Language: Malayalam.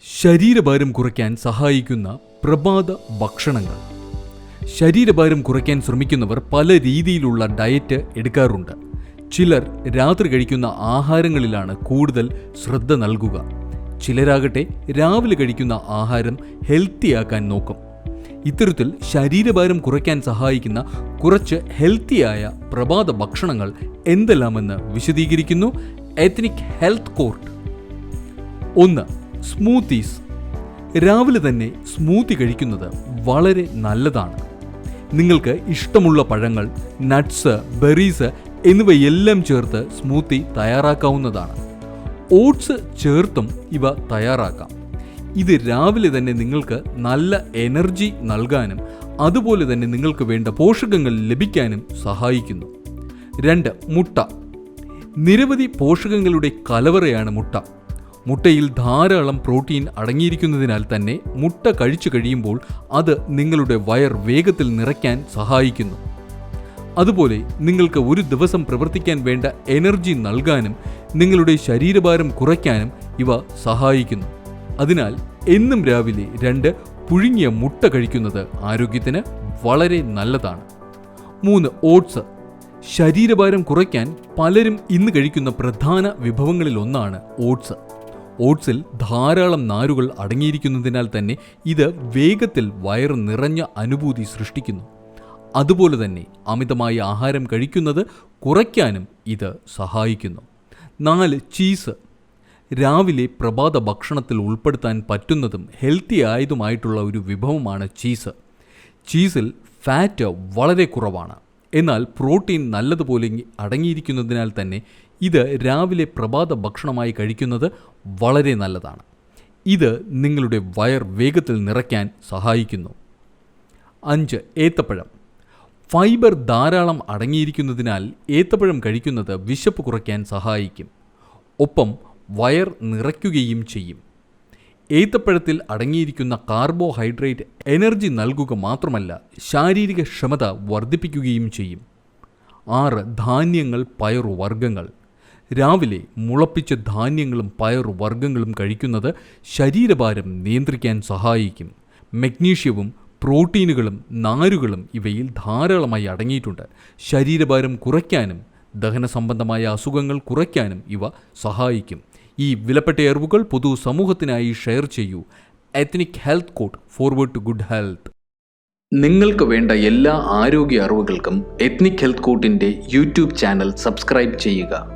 ശരീരഭാരം കുറയ്ക്കാൻ സഹായിക്കുന്ന പ്രഭാത ഭക്ഷണങ്ങൾ. ശരീരഭാരം കുറയ്ക്കാൻ ശ്രമിക്കുന്നവർ പല രീതിയിലുള്ള ഡയറ്റ് എടുക്കാറുണ്ട്. ചിലർ രാത്രി കഴിക്കുന്ന ആഹാരങ്ങളിലാണ് കൂടുതൽ ശ്രദ്ധ നൽകുക. ചിലരാകട്ടെ രാവിലെ കഴിക്കുന്ന ആഹാരം ഹെൽത്തിയാക്കാൻ നോക്കും. ഇത്തരത്തിൽ ശരീരഭാരം കുറയ്ക്കാൻ സഹായിക്കുന്ന കുറച്ച് ഹെൽത്തിയായ പ്രഭാത ഭക്ഷണങ്ങൾ എന്തെല്ലാമെന്ന് വിശദീകരിക്കുന്നു. എത്നിക് ഹെൽത്ത് കോർട്ട് ഒന്ന് സ്മൂത്തീസ്. രാവിലെ തന്നെ സ്മൂത്തി കഴിക്കുന്നത് വളരെ നല്ലതാണ്. നിങ്ങൾക്ക് ഇഷ്ടമുള്ള പഴങ്ങൾ നട്ട്സ് ബെറീസ് എന്നിവയെല്ലാം ചേർത്ത് സ്മൂത്തി തയ്യാറാക്കാവുന്നതാണ്. ഓട്സ് ചേർത്തും ഇവ തയ്യാറാക്കാം. ഇത് രാവിലെ തന്നെ നിങ്ങൾക്ക് നല്ല എനർജി നൽകാനും അതുപോലെ തന്നെ നിങ്ങൾക്ക് വേണ്ട പോഷകങ്ങൾ ലഭിക്കാനും സഹായിക്കുന്നു. രണ്ട് മുട്ട. നിരവധി പോഷകങ്ങളുടെ കലവറയാണ് മുട്ട. മുട്ടയിൽ ധാരാളം പ്രോട്ടീൻ അടങ്ങിയിരിക്കുന്നതിനാൽ തന്നെ മുട്ട കഴിച്ചു കഴിയുമ്പോൾ അത് നിങ്ങളുടെ വയർ വേഗത്തിൽ നിറയ്ക്കാൻ സഹായിക്കുന്നു. അതുപോലെ നിങ്ങൾക്ക് ഒരു ദിവസം പ്രവർത്തിക്കാൻ വേണ്ട എനർജി നൽകാനും നിങ്ങളുടെ ശരീരഭാരം കുറയ്ക്കാനും ഇവ സഹായിക്കുന്നു. അതിനാൽ എന്നും രാവിലെ രണ്ട് പുഴുങ്ങിയ മുട്ട കഴിക്കുന്നത് ആരോഗ്യത്തിന് വളരെ നല്ലതാണ്. മൂന്ന് ഓട്സ്. ശരീരഭാരം കുറയ്ക്കാൻ പലരും ഇന്ന് കഴിക്കുന്ന പ്രധാന വിഭവങ്ങളിൽ ഒന്നാണ് ഓട്സ്. ഓട്സിൽ ധാരാളം നാരുകൾ അടങ്ങിയിരിക്കുന്നതിനാൽ തന്നെ ഇത് വേഗത്തിൽ വയറ് നിറഞ്ഞ അനുഭൂതി സൃഷ്ടിക്കുന്നു. അതുപോലെ തന്നെ അമിതമായി ആഹാരം കഴിക്കുന്നത് കുറയ്ക്കാനും ഇത് സഹായിക്കുന്നു. നാല് ചീസ്. രാവിലെ പ്രഭാത ഭക്ഷണത്തിൽ ഉൾപ്പെടുത്താൻ പറ്റുന്നതും ഹെൽത്തി ആയതുമായിട്ടുള്ള ഒരു വിഭവമാണ് ചീസ്. ചീസിൽ ഫാറ്റ് വളരെ കുറവാണ്. എന്നാൽ പ്രോട്ടീൻ നല്ലതുപോലെ അടങ്ങിയിരിക്കുന്നതിനാൽ തന്നെ ഇത് രാവിലെ പ്രഭാത ഭക്ഷണമായി കഴിക്കുന്നത് വളരെ നല്ലതാണ്. ഇത് നിങ്ങളുടെ വയർ വേഗത്തിൽ നിറയ്ക്കാൻ സഹായിക്കുന്നു. അഞ്ച് ഏത്തപ്പഴം. ഫൈബർ ധാരാളം അടങ്ങിയിരിക്കുന്നതിനാൽ ഏത്തപ്പഴം കഴിക്കുന്നത് വിശപ്പ് കുറയ്ക്കാൻ സഹായിക്കും. ഒപ്പം വയർ നിറയ്ക്കുകയും ചെയ്യും. ഏത്തപ്പഴത്തിൽ അടങ്ങിയിരിക്കുന്ന കാർബോഹൈഡ്രേറ്റ് എനർജി നൽകുക മാത്രമല്ല ശാരീരിക ക്ഷമത വർദ്ധിപ്പിക്കുകയും ചെയ്യും. ആറ് ധാന്യങ്ങൾ പയറുവർഗങ്ങൾ. രാവിലെ മുളപ്പിച്ച ധാന്യങ്ങളും പയർ വർഗങ്ങളും കഴിക്കുന്നത് ശരീരഭാരം നിയന്ത്രിക്കാൻ സഹായിക്കും. മഗ്നീഷ്യവും പ്രോട്ടീനുകളും നാരുകളും ഇവയിൽ ധാരാളമായി അടങ്ങിയിട്ടുണ്ട്. ശരീരഭാരം കുറയ്ക്കാനും ദഹന സംബന്ധമായ അസുഖങ്ങൾ കുറയ്ക്കാനും ഇവ സഹായിക്കും. ഈ വിലപ്പെട്ട എറിവുകൾ പൊതു സമൂഹത്തിനായി ഷെയർ ചെയ്യൂ. Ethnic health code forward to good health നിങ്ങൾക്ക് വേണ്ട എല്ലാ ആരോഗ്യ അറിവുകൾക്കും എത്നിക് ഹെൽത്ത് കോട്ടിന്റെ യൂട്യൂബ് ചാനൽ സബ്സ്ക്രൈബ് ചെയ്യുക.